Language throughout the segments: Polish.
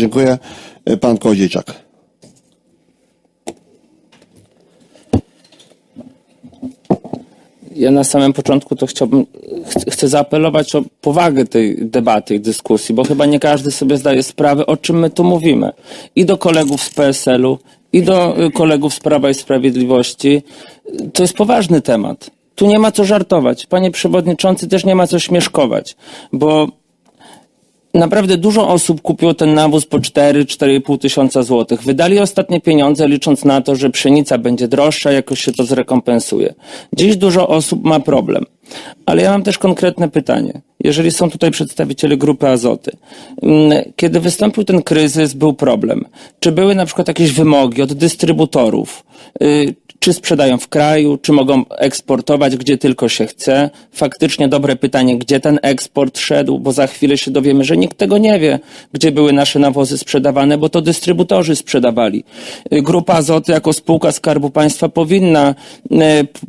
Dziękuję. E, Pan Kołodziejczak. Ja na samym początku to chciałbym, ch- chcę zaapelować o powagę tej debaty dyskusji, bo chyba nie każdy sobie zdaje sprawę, o czym my tu mówimy. I do kolegów z PSL-u, i do y, kolegów z Prawa i Sprawiedliwości. To jest poważny temat. Tu nie ma co żartować. Panie Przewodniczący, też nie ma co śmieszkować, bo naprawdę dużo osób kupiło ten nawóz po 4-4,5 tysiąca złotych. Wydali ostatnie pieniądze, licząc na to, że pszenica będzie droższa, jakoś się to zrekompensuje. Dziś dużo osób ma problem. Ale ja mam też konkretne pytanie. Jeżeli są tutaj przedstawiciele grupy Azoty, mm, kiedy wystąpił ten kryzys, był problem. Czy były na przykład jakieś wymogi od dystrybutorów? Czy sprzedają w kraju, czy mogą eksportować, gdzie tylko się chce? Faktycznie dobre pytanie, gdzie ten eksport szedł, bo za chwilę się dowiemy, że nikt tego nie wie, gdzie były nasze nawozy sprzedawane, bo to dystrybutorzy sprzedawali. Y, Grupa Azoty jako spółka Skarbu Państwa powinna, y,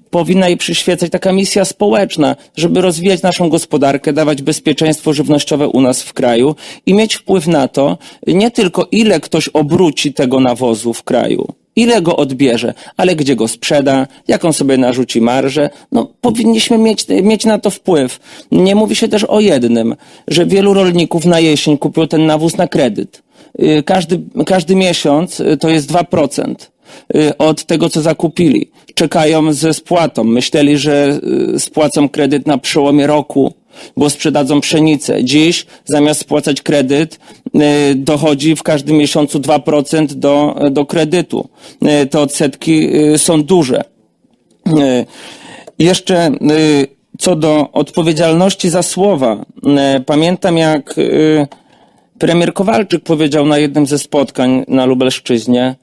powinna jej przyświecać taka misja społeczna, żeby rozwijać naszą gospodarkę, dawać bezpieczeństwo żywnościowe u nas w kraju i mieć wpływ na to, nie tylko ile ktoś obróci tego nawozu w kraju, ile go odbierze, ale gdzie go sprzeda, jaką sobie narzuci marżę. No, powinniśmy mieć, mieć na to wpływ. Nie mówi się też o jednym, że wielu rolników na jesień kupiło ten nawóz na kredyt. Y, Każdy, każdy miesiąc y, to jest 2% y, od tego, co zakupili. Czekają ze spłatą. Myśleli, że spłacą kredyt na przełomie roku, bo sprzedadzą pszenicę. Dziś zamiast spłacać kredyt, y, dochodzi w każdym miesiącu 2% do, do kredytu. Y, Te odsetki y, są duże. Jeszcze co do odpowiedzialności za słowa. Pamiętam jak premier Kowalczyk powiedział na jednym ze spotkań na Lubelszczyźnie,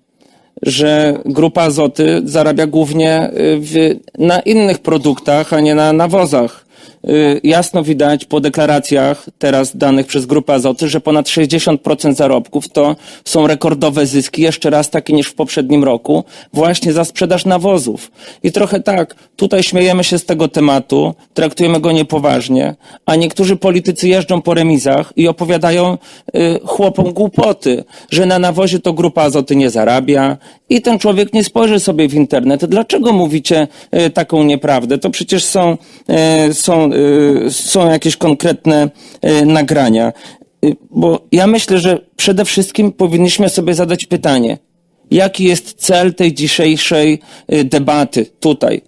że grupa Azoty zarabia głównie w, na innych produktach, a nie na nawozach. Y, Jasno widać po deklaracjach teraz danych przez grupę Azoty, że ponad 60% zarobków to są rekordowe zyski, jeszcze raz takie niż w poprzednim roku, właśnie za sprzedaż nawozów. I trochę tak, tutaj śmiejemy się z tego tematu, traktujemy go niepoważnie, a niektórzy politycy jeżdżą po remizach i opowiadają y, chłopom głupoty, że na nawozie to grupa Azoty nie zarabia i ten człowiek nie spojrzy sobie w internet. Dlaczego mówicie y, taką nieprawdę? To przecież są, są, są jakieś konkretne y, nagrania. Y, Bo ja myślę, że przede wszystkim powinniśmy sobie zadać pytanie, jaki jest cel tej dzisiejszej y, debaty tutaj?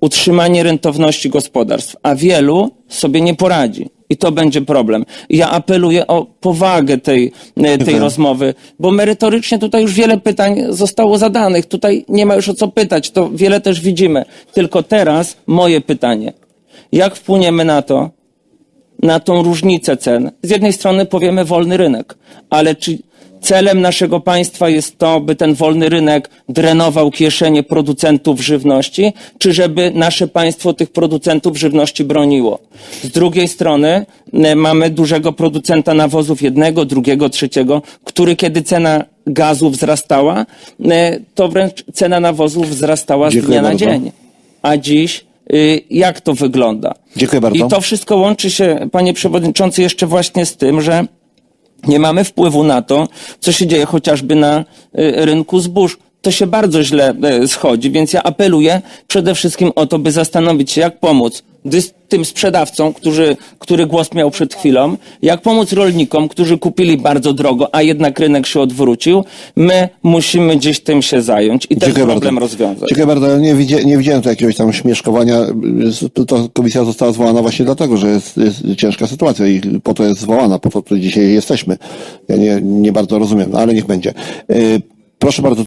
Utrzymanie rentowności gospodarstw, a wielu sobie nie poradzi. I to będzie problem. Ja apeluję o powagę tej, y, tej rozmowy, bo merytorycznie tutaj już wiele pytań zostało zadanych. Tutaj nie ma już o co pytać, to wiele też widzimy. Tylko teraz moje pytanie. Jak wpłyniemy na to, na tą różnicę cen. Z jednej strony powiemy wolny rynek, ale czy celem naszego państwa jest to, by ten wolny rynek drenował kieszenie producentów żywności, czy żeby nasze państwo tych producentów żywności broniło? Z drugiej strony e, mamy dużego producenta nawozów jednego, drugiego, trzeciego, który kiedy cena gazu wzrastała, e, to wręcz cena nawozów wzrastała z Dziękuję dnia na bardzo. dzień. A dziś jak to wygląda? Dziękuję bardzo. I to wszystko łączy się, panie przewodniczący, jeszcze właśnie z tym, że nie mamy wpływu na to, co się dzieje chociażby na y, rynku zbóż. To się bardzo źle y, schodzi, więc ja apeluję przede wszystkim o to, by zastanowić się, jak pomóc tym sprzedawcom, którzy, który głos miał przed chwilą, jak pomóc rolnikom, którzy kupili bardzo drogo, a jednak rynek się odwrócił. My musimy gdzieś tym się zająć i ten Dziękuję problem bardzo. rozwiązać. Dziękuję bardzo. Ja Nie, widzia, nie widziałem tu jakiegoś tam śmieszkowania. To- komisja została zwołana właśnie dlatego, że jest, jest ciężka sytuacja i po to jest zwołana, po to tu dzisiaj jesteśmy. Ja nie, nie bardzo rozumiem, no ale niech będzie. Yy, Proszę bardzo.